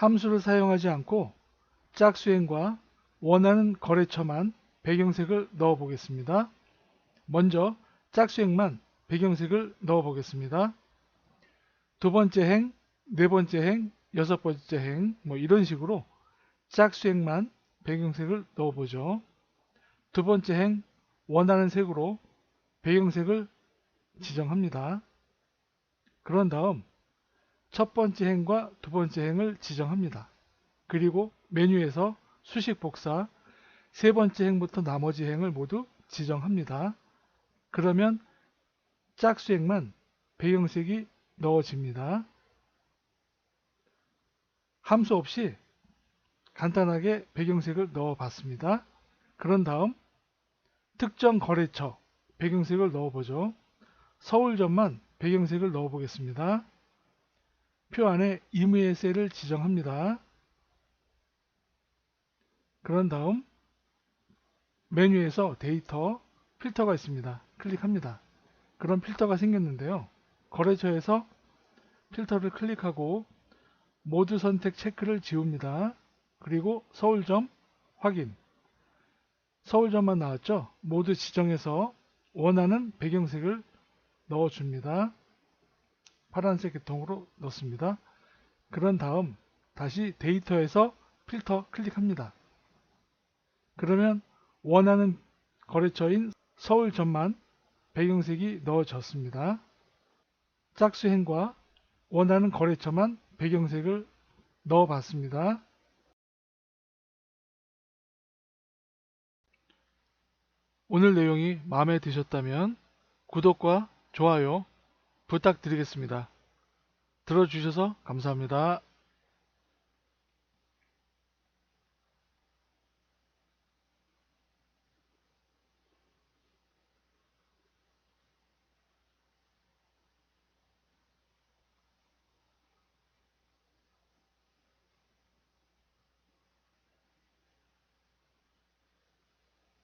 함수를 사용하지 않고 짝수행과 원하는 거래처만 배경색을 넣어 보겠습니다. 먼저 짝수행만 배경색을 넣어 보겠습니다. 두 번째 행, 네 번째 행, 여섯 번째 행, 뭐 이런 식으로 짝수행만 배경색을 넣어 보죠. 두 번째 행, 원하는 색으로 배경색을 지정합니다. 그런 다음 첫 번째 행과 두 번째 행을 지정합니다. 그리고 메뉴에서 수식 복사 세 번째 행부터 나머지 행을 모두 지정합니다. 그러면 짝수행만 배경색이 넣어집니다. 함수 없이 간단하게 배경색을 넣어 봤습니다. 그런 다음 특정 거래처 배경색을 넣어 보죠. 서울점만 배경색을 넣어 보겠습니다. 표 안에 임의의 셀을 지정합니다. 그런 다음 메뉴에서 데이터 필터가 있습니다. 클릭합니다. 그런 필터가 생겼는데요. 거래처에서 필터를 클릭하고 모두 선택 체크를 지웁니다. 그리고 서울점 확인 서울점만 나왔죠? 모두 지정해서 원하는 배경색을 넣어줍니다. 파란색 계통으로 넣습니다. 그런 다음 다시 데이터에서 필터 클릭합니다. 그러면 원하는 거래처인 서울점만 배경색이 넣어졌습니다. 짝수행과 원하는 거래처만 배경색을 넣어봤습니다. 오늘 내용이 마음에 드셨다면 구독과 좋아요 부탁드리겠습니다. 들어주셔서 감사합니다.